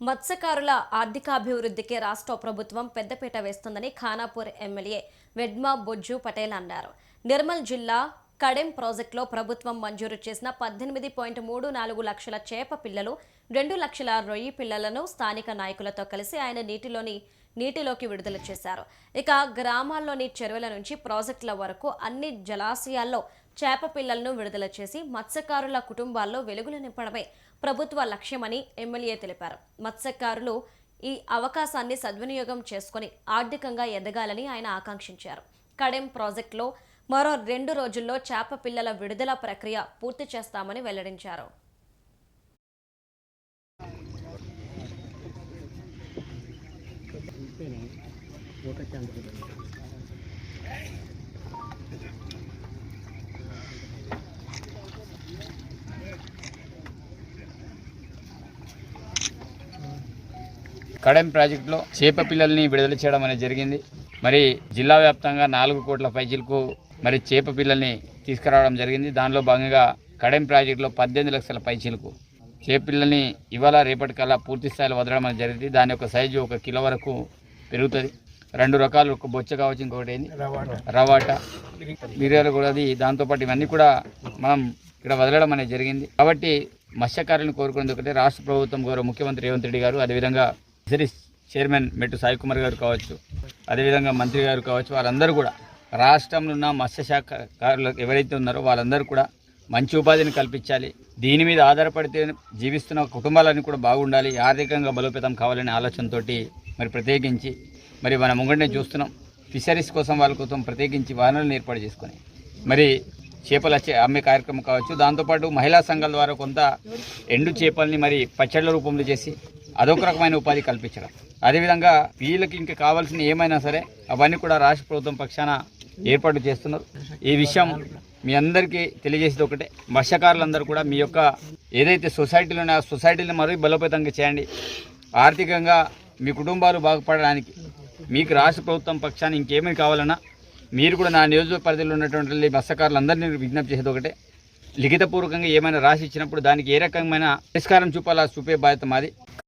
మత్స్యకారుల ఆర్థికాభివృద్ధికి రాష్ట్ర ప్రభుత్వం పెద్దపీట వేస్తుందని ఖానాపూర్ ఎమ్మెల్యే వెడ్మా బొజ్జు పటేల్ అన్నారు. నిర్మల్ జిల్లా కడెం ప్రాజెక్టులో ప్రభుత్వం మంజూరు చేసిన పద్దెనిమిది పాయింట్ మూడు నాలుగు లక్షల చేప పిల్లలు రెండు లక్షల రొయ్యి పిల్లలను స్థానిక నాయకులతో కలిసి ఆయన నీటిలోని నీటిలోకి విడుదల చేశారు. ఇక గ్రామాల్లోని చెరువుల నుంచి ప్రాజెక్టుల వరకు అన్ని జలాశయాల్లో చేప పిల్లలను విడుదల చేసి మత్స్యకారుల కుటుంబాల్లో వెలుగులు నింపడమే ప్రభుత్వ లక్ష్యమని ఎమ్మెల్యే తెలిపారు. మత్స్యకారులు ఈ అవకాశాన్ని సద్వినియోగం చేసుకుని ఆర్థికంగా ఎదగాలని ఆయన ఆకాంక్షించారు. కడెం ప్రాజెక్టులో మరో రెండు రోజుల్లో చేప పిల్లల విడుదల ప్రక్రియ పూర్తి చేస్తామని వెల్లడించారు. కడెం ప్రాజెక్టులో చేప పిల్లల్ని విడుదల చేయడం అనేది జరిగింది. మరి జిల్లా వ్యాప్తంగా నాలుగు కోట్ల పైచీలకు మరి చేప పిల్లల్ని తీసుకురావడం జరిగింది. దానిలో భాగంగా కడెం ప్రాజెక్టులో పద్దెనిమిది లక్షల పైచీలకు చేప పిల్లల్ని ఇవాళ రేపటికల్లా పూర్తి స్థాయిలో వదలడం అనేది జరిగింది. దాని యొక్క సైజు ఒక కిలో వరకు పెరుగుతుంది. రెండు రకాలు ఒక బొచ్చ కావచ్చు ఇంకొకటి ఏంది? రవాటా. మిరియాలు కూడా అది దాంతోపాటు ఇవన్నీ కూడా మనం ఇక్కడ వదలడం అనేది జరిగింది. కాబట్టి మత్స్యకారులను కోరుకునేది ఒకటే. రాష్ట్ర ప్రభుత్వం గౌరవ ముఖ్యమంత్రి రేవంత్ రెడ్డి గారు అదేవిధంగా ఫిషరీస్ చైర్మన్ మెట్టు సాయి కుమార్ గారు కావచ్చు అదేవిధంగా మంత్రి గారు కావచ్చు వాళ్ళందరూ కూడా రాష్ట్రంలో ఉన్న మత్స్యశాఖకారులు ఎవరైతే ఉన్నారో వాళ్ళందరూ కూడా మంచి ఉపాధిని కల్పించాలి. దీని మీద ఆధారపడితే జీవిస్తున్న కుటుంబాలన్నీ కూడా బాగుండాలి. ఆర్థికంగా బలోపేతం కావాలనే ఆలోచనతోటి మరి ప్రత్యేకించి మరి మనం ముంగంటే చూస్తున్నాం. ఫిషరీస్ కోసం వాళ్ళ కోసం ప్రత్యేకించి వాహనాలను ఏర్పాటు చేసుకొని మరి చేపలు వచ్చే అమ్మే కార్యక్రమం కావచ్చు. దాంతోపాటు మహిళా సంఘాల ద్వారా కొంత ఎండు చేపల్ని మరి పచ్చళ్ళ రూపంలో చేసి అదొక రకమైన ఉపాధి కల్పించడం. అదేవిధంగా వీళ్ళకి ఇంకా కావాల్సిన ఏమైనా సరే అవన్నీ కూడా రాష్ట్ర ప్రభుత్వం పక్షాన ఏర్పాటు చేస్తున్నారు. ఈ విషయం మీ అందరికీ తెలియజేసేది ఒకటే. మత్స్యకారులందరూ కూడా మీ యొక్క ఏదైతే సొసైటీలో ఉన్నాయో ఆ సొసైటీని మరీ బలోపేతంగా చేయండి. ఆర్థికంగా మీ కుటుంబాలు బాగుపడడానికి మీకు రాష్ట్ర ప్రభుత్వం పక్షాన్ని ఇంకేమీ కావాలన్నా మీరు కూడా నా నియోజక పరిధిలో ఉన్నటువంటి మత్స్యకారులందరినీ విజ్ఞప్తి చేసేది ఒకటే. లిఖితపూర్వకంగా ఏమైనా రాసి ఇచ్చినప్పుడు దానికి ఏ రకమైన పరిష్కారం చూపాలా చూపే బాధ్యత మాది.